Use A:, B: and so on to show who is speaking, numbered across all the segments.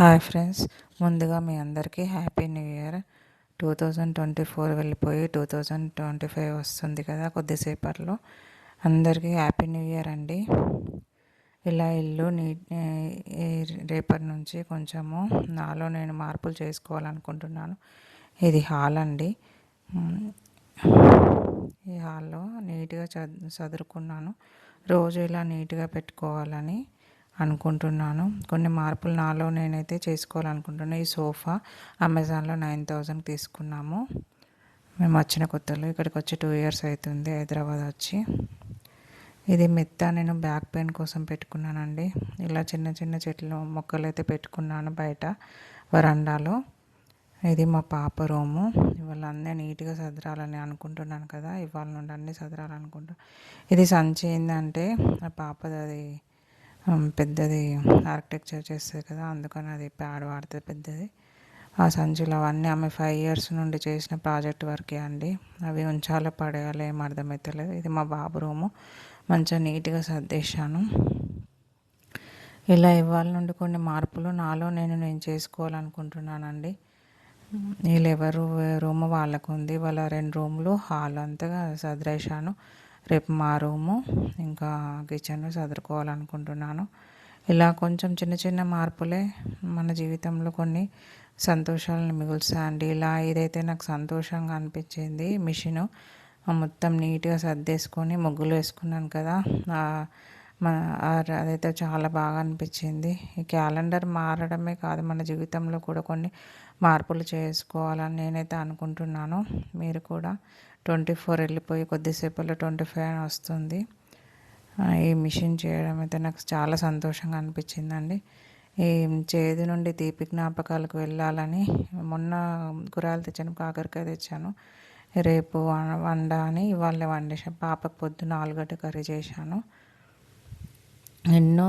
A: Hi friends ముందుగా మీ అందరికీ happy new year. Two thousand twenty four వెళ్ళిపోయి టూ థౌజండ్ ట్వంటీ ఫైవ్ వస్తుంది కదా కొద్దిసేపట్లో. అందరికీ హ్యాపీ న్యూ ఇయర్ అండి. ఇలా ఇల్లు నీట్ రేపటి నుంచి కొంచెము నాలో నేను మార్పులు చేసుకోవాలనుకుంటున్నాను. ఇది హాల్ అండి. ఈ హాల్లో నీట్గా చదురుకున్నాను రోజు ఇలా నీట్గా పెట్టుకోవాలని అనుకుంటున్నాను. కొన్ని మార్పులు నాలో నేనైతే చేసుకోవాలనుకుంటున్నాను ఈ సోఫా అమెజాన్లో నైన్ థౌజండ్ తీసుకున్నాము. మేము వచ్చిన కొత్తలో ఇక్కడికి వచ్చి టూ ఇయర్స్ అవుతుంది హైదరాబాద్ వచ్చి. ఇది మెత్త నేను బ్యాక్ పెయిన్ కోసం పెట్టుకున్నానండి. ఇలా చిన్న చిన్న చెట్లు మొక్కలు అయితే పెట్టుకున్నాను బయట వరండాలో. ఇది మా పాప రూము. ఇవాళ అన్నీ నీట్గా సదరాలని అనుకుంటున్నాను కదా. ఇవాళ నుండి అన్నీ సదరాలనుకుంటున్నాను ఇది సంచి ఏంటంటే ఆ పాపది అది పెద్దది ఆర్కిటెక్చర్ చేస్తుంది కదా అందుకని అది ప్యాడ్ వాడుతుంది పెద్దది. ఆ సంచులు అవన్నీ ఆమె ఫైవ్ ఇయర్స్ నుండి చేసిన ప్రాజెక్ట్ వర్కే అండి. అవి ఉంచాలో పడేయాలో ఏం అర్థమవుతలేదు ఇది మా బాబు రూము. మంచిగా నీట్గా సర్దేశాను. ఇలా ఇవాళ నుండి కొన్ని మార్పులు నాలో నేను నేను చేసుకోవాలనుకుంటున్నానండి. వీళ్ళు ఎవరు రూమ్ వాళ్ళకు ఉంది వాళ్ళ రెండు రూములు హాల్ అంతగా సదరేశాను రేపు మా రూము. ఇంకా కిచెన్ చదువుకోవాలనుకుంటున్నాను ఇలా కొంచెం చిన్న చిన్న మార్పులే మన జీవితంలో కొన్ని సంతోషాలను మిగులుస్తాయండి ఇలా ఏదైతే నాకు సంతోషంగా అనిపించింది మిషను మొత్తం నీట్గా సర్దేసుకొని ముగ్గులు వేసుకున్నాను కదా అదైతే చాలా బాగా అనిపించింది. ఈ క్యాలెండర్ మారడమే కాదు మన జీవితంలో కూడా కొన్ని మార్పులు చేసుకోవాలని నేనైతే అనుకుంటున్నాను. మీరు కూడా ట్వంటీ ఫోర్ వెళ్ళిపోయి కొద్దిసేపట్లో ట్వంటీ ఫైవ్ అని వస్తుంది. ఈ మిషన్ చేయడం అయితే నాకు చాలా సంతోషంగా అనిపించిందండి. ఈ చేదు నుండి తీపి జ్ఞాపకాలకు వెళ్ళాలని మొన్న కూరగాయలు తెచ్చాను కాకరకాయ తెచ్చాను. రేపు వండ అని ఇవాళ వండేసాను పాపకు పొద్దున ఆలుగడ్డ కర్రీ చేశాను. ఎన్నో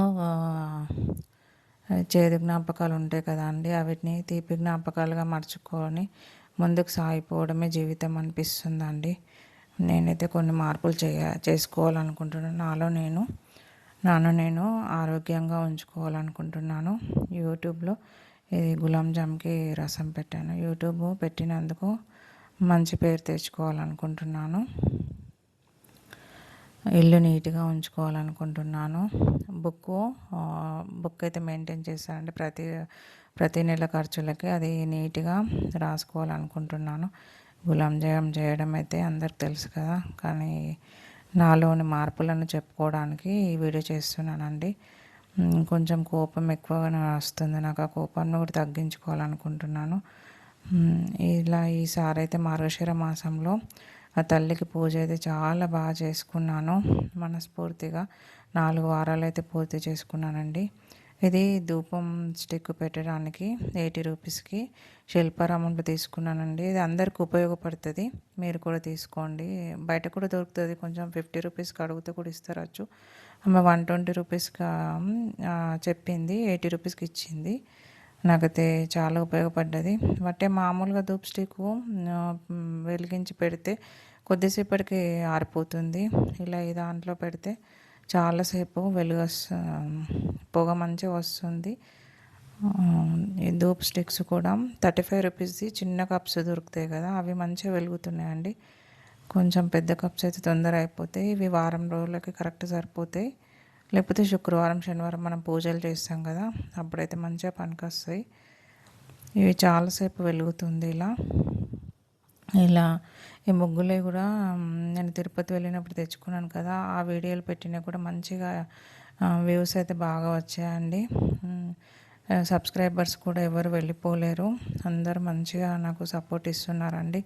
A: చేదు జ్ఞాపకాలు ఉంటాయి కదా అండి. వాటిని తీపి జ్ఞాపకాలుగా మర్చుకొని ముందుకు సాగిపోవడమే జీవితం అనిపిస్తుందండి. నేనైతే కొన్ని మార్పులు చేయ చేసుకోవాలనుకుంటున్నాను. నాలో నేను నాను నేను ఆరోగ్యంగా ఉంచుకోవాలనుకుంటున్నాను. యూట్యూబ్లో ఇది గులాబ్ జామ్కి రసం పెట్టాను. యూట్యూబ్ పెట్టినందుకు మంచి పేరు తెచ్చుకోవాలనుకుంటున్నాను. ఇల్లు నీట్గా ఉంచుకోవాలనుకుంటున్నాను. బుక్ బుక్ అయితే మెయింటైన్ చేస్తానండి ప్రతి ప్రతి నెల ఖర్చులకి. అది నీట్గా రాసుకోవాలనుకుంటున్నాను. గులాం జామ్ చేయడం అయితే అందరికి తెలుసు కదా. కానీ నాలోని మార్పులను చెప్పుకోవడానికి ఈ వీడియో చేస్తున్నానండి. కొంచెం కోపం ఎక్కువగా వస్తుంది. నాకు ఆ కోపాన్ని కూడా తగ్గించుకోవాలనుకుంటున్నాను. ఇలా ఈసారి అయితే మార్గశిర మాసంలో ఆ తల్లికి పూజ అయితే చాలా బాగా చేసుకున్నాను మనస్ఫూర్తిగా. నాలుగు వారాలు అయితే పూర్తి చేసుకున్నానండి. ఇది ధూపం స్టిక్ పెట్టడానికి ఎయిటీ రూపీస్కి శిల్పారామంలో తీసుకున్నానండి. ఇది అందరికి ఉపయోగపడుతుంది. మీరు కూడా తీసుకోండి. బయట కూడా దొరుకుతుంది. కొంచెం ఫిఫ్టీ రూపీస్కి అడిగితే కూడా ఇస్తారచ్చు. ఆమె వన్ ట్వంటీ రూపీస్కి చెప్పింది ఎయిటీ రూపీస్కి ఇచ్చింది. నాకైతే చాలా ఉపయోగపడ్డది. బట్టే మామూలుగా ధూప్ స్టిక్ వెలిగించి పెడితే కొద్దిసేపటికి ఆరిపోతుంది. ఇలా ఈ దాంట్లో పెడితే చాలాసేపు వెలుగు పొగ మంచిగా వస్తుంది. ఈ ధూప్ స్టిక్స్ కూడా థర్టీ ఫైవ్ రూపీస్ది చిన్న కప్స్ దొరుకుతాయి కదా అవి మంచిగా వెలుగుతున్నాయండి. కొంచెం పెద్ద కప్స్ అయితే తొందర అయిపోతాయి. ఇవి వారం రోజులకి కరెక్ట్ సరిపోతాయి. లేకపోతే శుక్రవారం శనివారం మనం పూజలు చేస్తాం కదా అప్పుడైతే మంచిగా పనికొస్తాయి. ఇవి చాలాసేపు వెలుగుతుంది ఇలా. ఇలా ఈ ముగ్గులే కూడా నేను తిరుపతి వెళ్ళినప్పుడు తెచ్చుకున్నాను కదా ఆ వీడియోలు పెట్టినా కూడా మంచిగా వ్యూస్ అయితే బాగా వచ్చాయండి. సబ్స్క్రైబర్స్ కూడా ఎవరు వెళ్ళిపోలేరు. అందరూ మంచిగా నాకు సపోర్ట్ ఇస్తున్నారండి.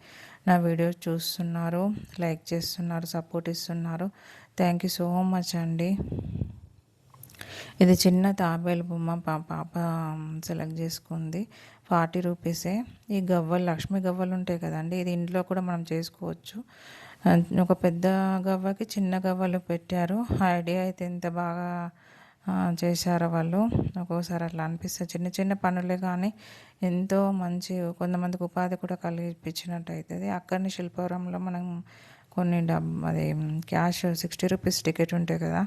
A: నా వీడియోస్ చూస్తున్నారు లైక్ చేస్తున్నారు సపోర్ట్ ఇస్తున్నారు. థ్యాంక్ యూ సో మచ్ అండి. ఇది చిన్న తాబేలు బొమ్మ పాప సెలెక్ట్ చేసుకుంది. ఫార్టీ రూపీసే. ఈ గవ్వలు లక్ష్మీ గవ్వలు ఉంటాయి కదండి ఇది ఇంట్లో కూడా మనం చేసుకోవచ్చు. ఒక పెద్ద గవ్వకి చిన్న గవ్వలు పెట్టారు. ఐడియా అయితే ఎంత బాగా చేశారు వాళ్ళు. ఒక్కోసారి అట్లా అనిపిస్తుంది. చిన్న చిన్న పనులే కానీ ఎంతో మంచి కొంతమందికి ఉపాధి కూడా కలిగిపించినట్టు అవుతుంది అక్కడిని శిల్పవరంలో మనం కొన్ని డబ్ అది క్యాష్ సిక్స్టీ రూపీస్ టికెట్ ఉంటాయి కదా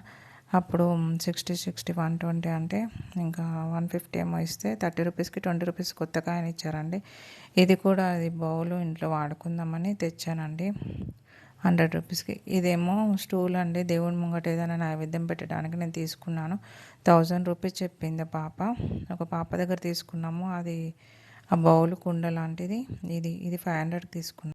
A: అప్పుడు సిక్స్టీ సిక్స్టీ వన్ ట్వంటీ అంటే ఇంకా వన్ ఫిఫ్టీ ఏమో ఇస్తే థర్టీ రూపీస్కి ట్వంటీ రూపీస్ కొత్తగా ఆయన ఇచ్చారండి. ఇది కూడా అది బౌలు ఇంట్లో వాడుకుందామని తెచ్చానండి. హండ్రెడ్ రూపీస్కి. ఇదేమో స్టూల్ అండి. దేవుడి ముంగట ఏదైనా నైవేద్యం పెట్టడానికి నేను తీసుకున్నాను. థౌజండ్ రూపీస్ చెప్పింది పాప. ఒక పాప దగ్గర తీసుకున్నాము. అది ఆ బౌల్ కుండ లాంటిది. ఇది ఇది ఫైవ్ హండ్రెడ్కి తీసుకున్నాను